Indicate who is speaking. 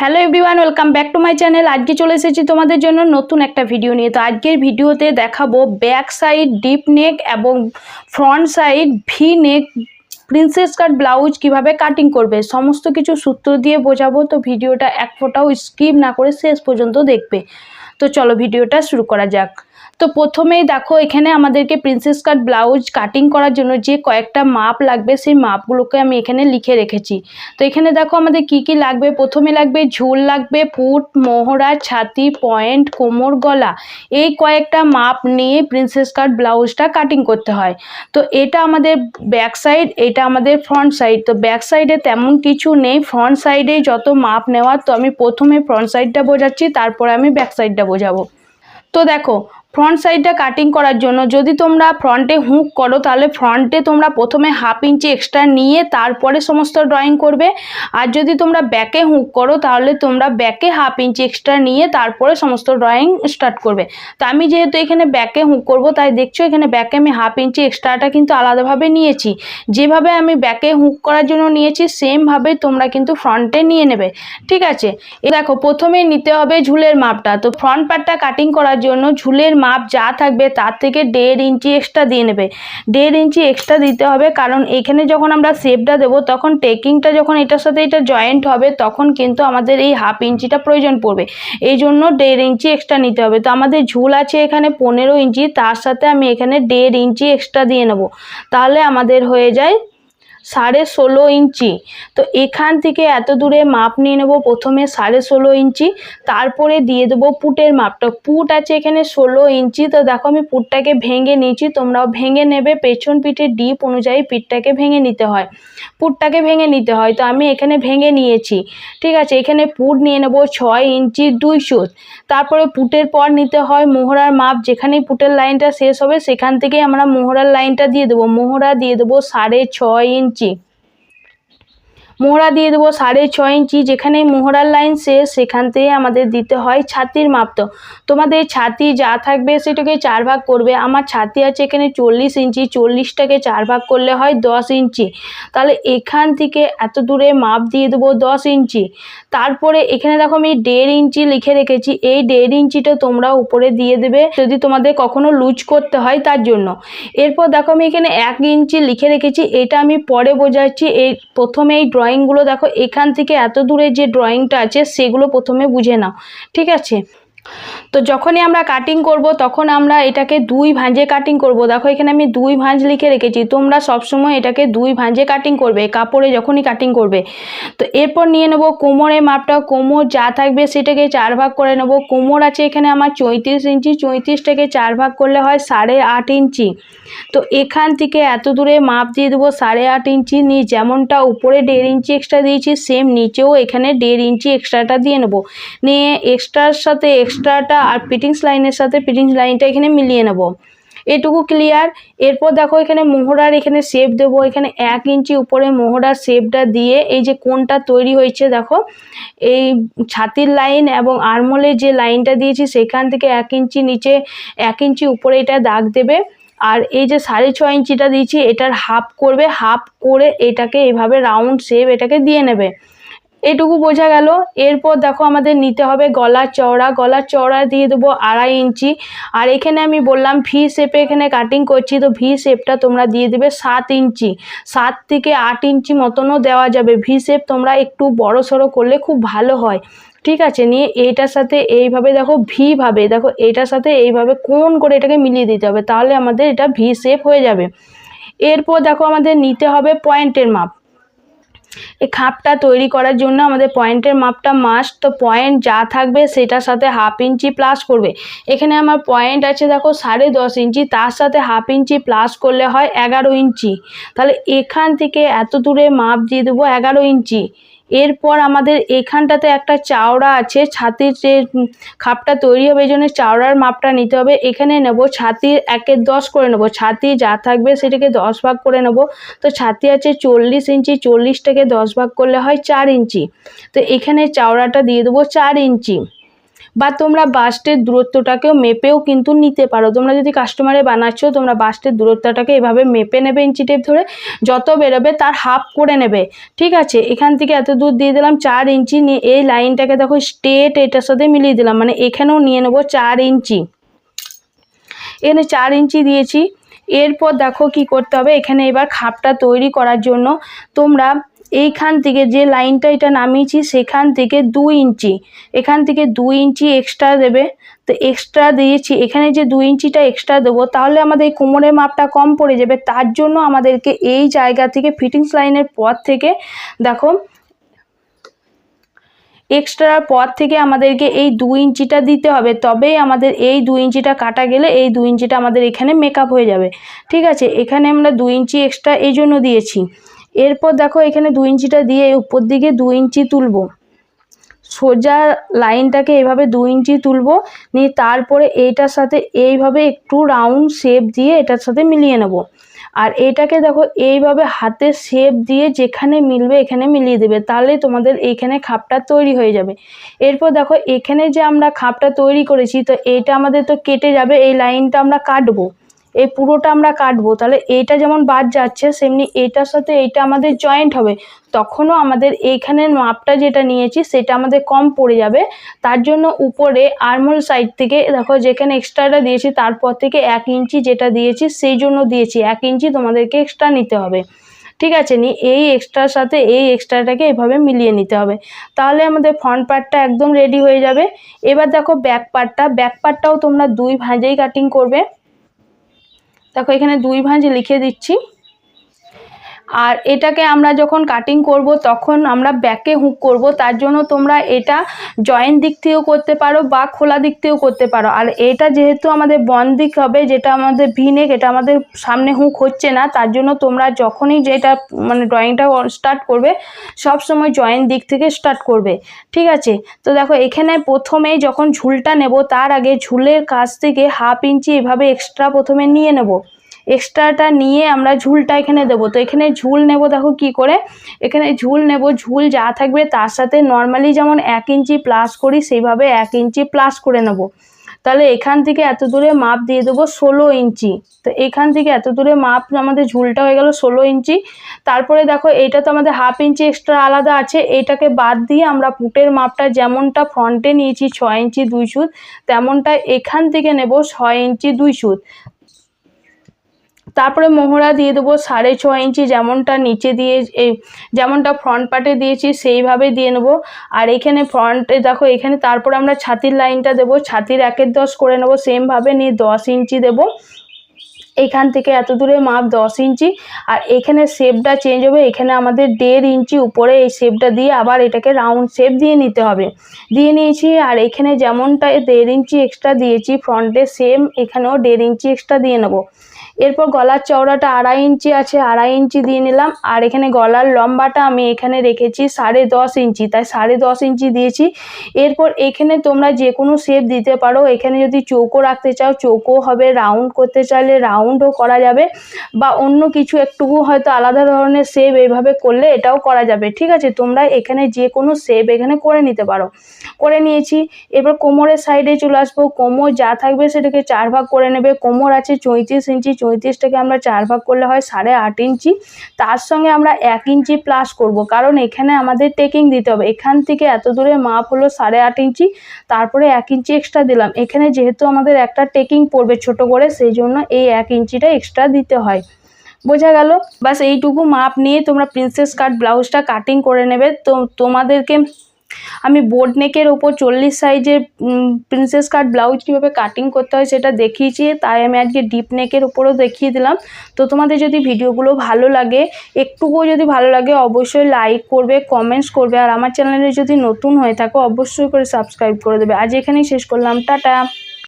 Speaker 1: Hello everyone welcome back to my channel আজকে চলে এসেছি তোমাদের জন্য নতুন একটা ভিডিও নিয়ে। তো আজকের ভিডিওতে দেখাবো ব্যাক সাইড ডিপ নেক এবং front side V neck princess cut blouse কীভাবে কাটিং করবে, সমস্ত কিছু সূত্র দিয়ে বোঝাবো। তো ভিডিওটা এক ফোটাও স্কিপ না করে শেষ পর্যন্ত দেখবে। তো চলো ভিডিওটা শুরু করা যাক। তো প্রথমেই দেখো, এখানে আমাদেরকে প্রিন্সেস কাট ব্লাউজ কাটিং করার জন্য যে কয়েকটা মাপ লাগবে, সেই মাপগুলোকে আমি এখানে লিখে রেখেছি। তো এখানে দেখো আমাদের কি কি লাগবে? প্রথমে লাগবে ঝুল লাগবে ফুট মোহরা, ছাতি, পয়েন্ট, কোমর, গলা। এই কয়েকটা মাপ নিয়ে প্রিন্সেস কাট ব্লাউজটা কাটিং করতে হয়। তো এটা আমাদের ব্যাক সাইড এটা আমাদের ফ্রন্ট সাইড তো ব্যাক সাইডে তেমন কিছু নেই ফ্রন্ট সাইডে যত মাপ নেওয়ার, তো আমি প্রথমে ফ্রন্ট সাইডটা বোঝাচ্ছি, তারপরে আমি ব্যাক সাইডটা বোঝাবো। তো দেখো ফ্রন্ট সাইডটা কাটিং করার জন্য যদি তোমরা ফ্রন্টে হুক করো, তাহলে ফ্রন্টে তোমরা প্রথমে হাফ ইঞ্চি এক্সট্রা নিয়ে তারপরে সমস্ত ড্রয়িং করবে। আর যদি তোমরা ব্যাকে হুক করো, তাহলে তোমরা ব্যাকে হাফ ইঞ্চি এক্সট্রা নিয়ে তারপরে সমস্ত ড্রয়িং স্টার্ট করবে। তো আমি যেহেতু এখানে ব্যাকে হুক করব, তাই দেখছ এখানে ব্যাকে আমি হাফ ইঞ্চি এক্সট্রাটা কিন্তু আলাদাভাবে নিয়েছি। যেভাবে আমি ব্যাকে হুক করার জন্য নিয়েছি সেমভাবে তোমরা কিন্তু ফ্রন্টে নিয়ে নেবে। ঠিক আছে? দেখো, প্রথমেই নিতে হবে ঝুলের মাপটা। তো ফ্রন্ট পার্টটা কাটিং করার জন্য ঝুলের মাপ যা থাকবে তার থেকে দেড় ইঞ্চি এক্সট্রা দিয়ে নেবে। দেড় ইঞ্চি এক্সট্রা দিতে হবে কারণ এখানে যখন আমরা শেপটা দেবো, তখন টেকিংটা যখন এটার সাথে এটা জয়েন্ট হবে, তখন কিন্তু আমাদের এই হাফ ইঞ্চিটা প্রয়োজন পড়বে। এই জন্য দেড় ইঞ্চি এক্সট্রা নিতে হবে। তো আমাদের ঝুল আছে এখানে পনেরো ইঞ্চি, তার সাথে আমি এখানে দেড় ইঞ্চি এক্সট্রা দিয়ে নেব। তাহলে আমাদের হয়ে যায় সাড়ে ষোলো ইঞ্চি। তো এখান থেকে এত দূরে মাপ নিয়ে নেব, প্রথমে সাড়ে ষোলো ইঞ্চি, তারপরে দিয়ে দেবো পুটের মাপটা। পুট আছে এখানে ষোলো ইঞ্চি, তো দেখো আমি পুটটাকে ভেঙে নিয়েছি, তোমরাও ভেঙে নেবে, পেছন পিঠের ডিপ অনুযায়ী পিঠটাকে ভেঙে নিতে হয়। পুটটাকে ভেঙে নিতে হয়, তো আমি এখানে ভেঙে নিয়েছি। ঠিক আছে, এখানে পুট নিয়ে নেব ছয় ইঞ্চি দুই সুত। তারপরে পুটের পর নিতে হয় মোহরার মাপ, যেখানেই পুটের লাইনটা শেষ হবে, সেখান থেকেই আমরা মোহরার লাইনটা দিয়ে দেবো। মোহরা দিয়ে দেবো সাড়ে ছয় ইঞ্চি। Gigi. মোহরা দিয়ে দেবো সাড়ে ছয় ইঞ্চি যেখানে মোহরার লাইন শেষ সেখান থেকে আমাদের দিতে হয় ছাতির মাপ তো। তোমাদের ছাতি যা থাকবে সেটাকে চার ভাগ করবে। আমার ছাতি আছে এখানে চল্লিশ ইঞ্চি, চল্লিশটাকে চার ভাগ করলে হয় দশ ইঞ্চি। তাহলে এখান থেকে এত দূরে মাপ দিয়ে দেবো দশ ইঞ্চি। তারপরে এখানে দেখো আমি দেড় ইঞ্চি লিখে রেখেছি। এই দেড় ইঞ্চিটা তোমরা উপরে দিয়ে দেবে যদি তোমাদের কখনো লুজ করতে হয় তার জন্য। এরপর দেখো আমি এখানে এক ইঞ্চি লিখে রেখেছি। এটা আমি পরে বোঝাচ্ছি। এই প্রথমে এই ড্রয়িংগুলো দেখো, এখান থেকে এত দূরে যে ড্রয়িংটা আছে, সেগুলো প্রথমে বুঝে নাও। ঠিক আছে? তো যখনই আমরা কাটিং করব, তখন আমরা এটাকে দুই ভাঁজে কাটিং করব। দেখো, এখানে আমি দুই ভাঁজ লিখে রেখেছি। তোমরা সবসময় এটাকে দুই ভাঁজে কাটিং করবে, কাপড়ে যখনই কাটিং করবে। তো এরপর নিয়ে নেব কোমরের মাপটা। কোমর যা থাকবে সেটাকে চার ভাগ করে নেব। কোমর আছে এখানে আমার চৈঁত্রিশ ইঞ্চি। চৈঁত্রিশটাকে চার ভাগ করলে হয় সাড়ে আট ইঞ্চি। তো এখান থেকে এত দূরে মাপ দিয়ে দেবো সাড়ে আট ইঞ্চি নিয়ে যেমনটা উপরে দেড় ইঞ্চি এক্সট্রা দিয়েছি সেম নিচেও এখানে দেড় ইঞ্চি এক্সট্রাটা দিয়ে নেব। নিয়ে এক্সট্রার সাথে এক্সট্রাটা আর ফিটিংস লাইনের সাথে ফিটিংস লাইনটা এখানে মিলিয়ে নেব। এটুকু ক্লিয়ার এরপর দেখো এখানে মোহরার এখানে শেপ দেবো। এখানে এক ইঞ্চি উপরে মোহরার শেপটা দিয়ে এই যে কোনটা তৈরি হয়েছে, দেখো, এই ছাতির লাইন এবং আরমোলের যে লাইনটা দিয়েছি, সেখান থেকে এক ইঞ্চি নিচে এক ইঞ্চি উপরে এটা দাগ দেবে। আর এই যে সাড়ে ছয় ইঞ্চিটা দিয়েছি, এটার হাফ করবে। হাফ করে এটাকে এভাবে রাউন্ড শেপ এটাকে দিয়ে নেবে। এটুকু বোঝা গেল। এরপর দেখো আমাদের নিতে হবে গলার চওড়া। গলার চওড়া দিয়ে দেবো আড়াই ইঞ্চি। আর এখানে আমি বললাম ভি শেপে এখানে কাটিং করছি, তো ভি শেপটা তোমরা দিয়ে দেবে সাত ইঞ্চি। সাত থেকে আট ইঞ্চি মতনও দেওয়া যাবে। ভি শেপ তোমরা একটু বড় সড়ো করলে খুব ভালো হয়। ঠিক আছে? নিয়ে এইটার সাথে এইভাবে দেখো ভি ভাবে, দেখো এইটার সাথে এইভাবে কোন করে এটাকে মিলিয়ে দিতে হবে, তাহলে আমাদের এটা ভি শেপ হয়ে যাবে। এরপর দেখো আমাদের নিতে হবে পয়েন্টের মাপ। এই খাপটা তৈরি করার জন্য আমাদের পয়েন্টের মাপটা মাস্ট তো পয়েন্ট যা থাকবে সেটার সাথে হাফ ইঞ্চি প্লাস করবে। এখানে আমার পয়েন্ট আছে দেখো সাড়ে দশ ইঞ্চি তার সাথে হাফ ইঞ্চি প্লাস করলে হয় এগারো ইঞ্চি তাহলে এখান থেকে এত দূরে মাপ দিয়ে দেবো এগারো ইঞ্চি এরপর আমাদের এখানটাতে একটা চাওড়া আছে, ছাতির যে খাপটা তৈরি হবে, এই জন্য চাওড়ার মাপটা নিতে হবে। এখানে নেব ছাতির একে দশ করে নেব, ছাতি যা থাকবে সেটাকে দশ ভাগ করে নেব। তো ছাতি আছে চল্লিশ ইঞ্চি, চল্লিশটাকে দশ ভাগ করলে হয় চার ইঞ্চি। তো এখানে চাওড়াটা দিয়ে দেবো চার ইঞ্চি। বা তোমরা বাস্টের দূরত্বটাকেও মেপেও কিন্তু নিতে পারো। তোমরা যদি কাস্টমারে বানাচ্ছ, তোমরা বাস্টের দূরত্বটাকে এভাবে মেপে নেবে ইঞ্চি টেপ ধরে, যত বেরোবে তার হাফ করে নেবে। ঠিক আছে? এখান থেকে এত দূর দিয়ে দিলাম চার ইঞ্চি নিয়ে এই লাইনটাকে দেখো স্টেট এটার সাথে মিলিয়ে দিলাম মানে এখানেও নিয়ে নেব চার ইঞ্চি এখানে চার ইঞ্চি দিয়েছি। এরপর দেখো কি করতে হবে? এখানে এবার খাপটা তৈরি করার জন্য তোমরা এইখান থেকে যে লাইনটা এটা নামিয়েছি, সেখান থেকে দুই ইঞ্চি। এখান থেকে দুই ইঞ্চি এক্সট্রা দেবে। তো এক্সট্রা দিয়েছি। এখানে যে দুই ইঞ্চিটা এক্সট্রা দেবো, তাহলে আমাদের কোমরের মাপটা কম পড়ে যাবে। তার জন্য আমাদেরকে এই জায়গা থেকে ফিটিংস লাইনের পর থেকে, দেখো এক্সট্রার পর থেকে আমাদেরকে এই দু ইঞ্চিটা দিতে হবে। তবেই আমাদের এই দু ইঞ্চিটা কাটা গেলে এই দু ইঞ্চিটা আমাদের এখানে মেকআপ হয়ে যাবে। ঠিক আছে? এখানে আমরা দু ইঞ্চি এক্সট্রা এই জন্য দিয়েছি। এরপর দেখো এখানে দু ইঞ্চিটা দিয়ে উপর দিকে দু ইঞ্চি তুলবো। সোজা লাইনটাকে এভাবে দু ইঞ্চি তুলবো, নিয়ে তারপরে এইটার সাথে এইভাবে একটু রাউন্ড শেপ দিয়ে এটার সাথে মিলিয়ে নেব। আর এটাকে দেখো এইভাবে হাতে শেপ দিয়ে যেখানে মিলবে এখানে মিলিয়ে দেবে, তাহলে তোমাদের এইখানে খাপটা তৈরি হয়ে যাবে। এরপর দেখো এখানে যে আমরা খাপটা তৈরি করেছি, তো এইটা আমাদের তো কেটে যাবে, এই লাইনটা আমরা কাটবো। এই পুরোটা আমরা কাটবো। তাহলে এইটা যেমন বাদ যাচ্ছে, সেমনি এইটার সাথে এইটা আমাদের জয়েন্ট হবে। তখনও আমাদের এইখানের মাপটা যেটা নিয়েছি, সেটা আমাদের কম পড়ে যাবে। তার জন্য উপরে আর্মল সাইড থেকে, দেখো যেখানে এক্সট্রাটা দিয়েছি, তারপর থেকে এক ইঞ্চি যেটা দিয়েছি, সেই জন্য দিয়েছি। এক ইঞ্চি তোমাদেরকে এক্সট্রা নিতে হবে। ঠিক আছে? নি এই এক্সট্রার সাথে এই এক্সট্রাটাকে এভাবে মিলিয়ে নিতে হবে। তাহলে আমাদের ফ্রন্ট পার্টটা একদম রেডি হয়ে যাবে। এবার দেখো ব্যাক পার্টটা ব্যাক পার্টটাও তোমরা দুই ভাঁজেই কাটিং করবে। দেখো এখানে দুই ভাঁজ লিখে দিচ্ছি। আর এটাকে আমরা যখন কাটিং করব, তখন আমরা ব্যাকে হুক করব। তার জন্য তোমরা এটা জয়েন্ট দিক থেকেও করতে পারো বা খোলা দিক থেকেও করতে পারো। আর এটা যেহেতু আমাদের বন দিক হবে, যেটা আমাদের ভিনেক এটা আমাদের সামনে হুক হচ্ছে না, তার জন্য তোমরা যখনই যেটা মানে ড্রয়িংটা স্টার্ট করবে, সব সময় জয়েন্ট দিক থেকে স্টার্ট করবে। ঠিক আছে? তো দেখো, এখানে প্রথমেই যখন ঝুলটা নেব, তার আগে ঝুলের কাছ থেকে হাফ ইঞ্চি এভাবে এক্সট্রা প্রথমে নিয়ে নেব। এক্সট্রাটা নিয়ে আমরা ঝুলটা এখানে দেবো। তো এখানে ঝুল নেব, দেখো কি করে? এখানে ঝুল নেব, ঝুল যা থাকবে তার সাথে নর্মালি যেমন এক ইঞ্চি প্লাস করি, সেইভাবে এক ইঞ্চি প্লাস করে নেব। তাহলে এখান থেকে এত দূরে মাপ দিয়ে দেবো ষোলো ইঞ্চি। তো এখান থেকে এত দূরে মাপ আমাদের ঝুলটা হয়ে গেল ষোলো ইঞ্চি। তারপরে দেখো, এইটা তো আমাদের হাফ ইঞ্চি এক্সট্রা আলাদা আছে। এইটাকে বাদ দিয়ে আমরা পুটের মাপটা যেমনটা ফ্রন্টে নিয়েছি ছয় ইঞ্চি দুই সুত, তেমনটা এখান থেকে নেব ছয় ইঞ্চি দুই সুত। তারপরে মোহরা দিয়ে দেবো সাড়ে ছ ইঞ্চি যেমনটা নিচে দিয়ে যেমনটা ফ্রন্ট পার্টে দিয়েছি সেইভাবে দিয়ে নেব। আর এখানে ফ্রন্টে দেখো, এখানে তারপরে আমরা ছাতির লাইনটা দেবো। ছাতির একের দশ করে নেব, সেমভাবে নিয়ে দশ ইঞ্চি দেবো। এখান থেকে এত দূরে মাপ দশ ইঞ্চি। আর এখানে শেপটা চেঞ্জ হবে, এখানে আমাদের দেড় ইঞ্চি উপরে এই শেপটা দিয়ে আবার এটাকে রাউন্ড শেপ দিয়ে নিতে হবে। দিয়ে নিয়েছি, আর এখানে যেমনটা দেড় ইঞ্চি এক্সট্রা দিয়েছি ফ্রন্টে সেম এখানেও দেড় ইঞ্চি এক্সট্রা দিয়ে নেব। এরপর গলার চওড়াটা আড়াই ইঞ্চি আছে, আড়াই ইঞ্চি দিয়ে নিলাম। আর এখানে গলার লম্বাটা আমি এখানে রেখেছি সাড়ে দশ ইঞ্চি। তাই সাড়ে দশ ইঞ্চি দিয়েছি। এরপর এখানে তোমরা যে কোনো শেপ দিতে পারো। এখানে যদি চৌকো রাখতে চাও, চৌকো হবে রাউন্ড করতে চাইলে রাউন্ডও করা যাবে। বা অন্য কিছু একটুকু হয়তো আলাদা ধরনের শেপ এইভাবে করলে এটাও করা যাবে। ঠিক আছে? তোমরা এখানে যে কোনো শেপ এখানে করে নিতে পারো। করে নিয়েছি। এবার কোমরের সাইডে চলে আসব। কোমর যা থাকবে সেটাকে চার ভাগ করে নেবে। কোমর আছে চৌত্রিশ ইঞ্চি চৌত্রিশটাকে আমরা চার ভাগ করলে হয় সাড়ে আট ইঞ্চি। তার সঙ্গে আমরা এক ইঞ্চি প্লাস করব। কারণ এখানে আমাদের টেকিং দিতে হবে। এখান থেকে এত দূরে মাপ হলো সাড়ে আট ইঞ্চি। তারপরে এক ইঞ্চি এক্সট্রা দিলাম। এখানে যেহেতু আমাদের একটা টেকিং পড়বে ছোট করে, সেই জন্য এই এক ইঞ্চিটা এক্সট্রা দিতে হয়। বোঝা গেল? বাস এইটুকু মাপ নিয়ে তোমরা প্রিন্সেস কাট ব্লাউজটা কাটিং করে নেবে। তো তোমাদেরকে আমি বোর্ড নেকের ওপর চল্লিশ সাইজের প্রিন্সেস কাট ব্লাউজ কীভাবে কাটিং করতে হয় সেটা দেখিয়েছি, তাই আমি আজকে ডিপ নেকের ওপরও দেখিয়ে দিলাম। তো তোমাদের যদি ভিডিওগুলো ভালো লাগে, একটুকুও যদি ভালো লাগে, অবশ্যই লাইক করবে কমেন্টস করবে, আর আমার চ্যানেলে যদি নতুন হয়ে থাকো, অবশ্যই করে সাবস্ক্রাইব করে দেবে। আজ এখানেই শেষ করলাম, টাটা!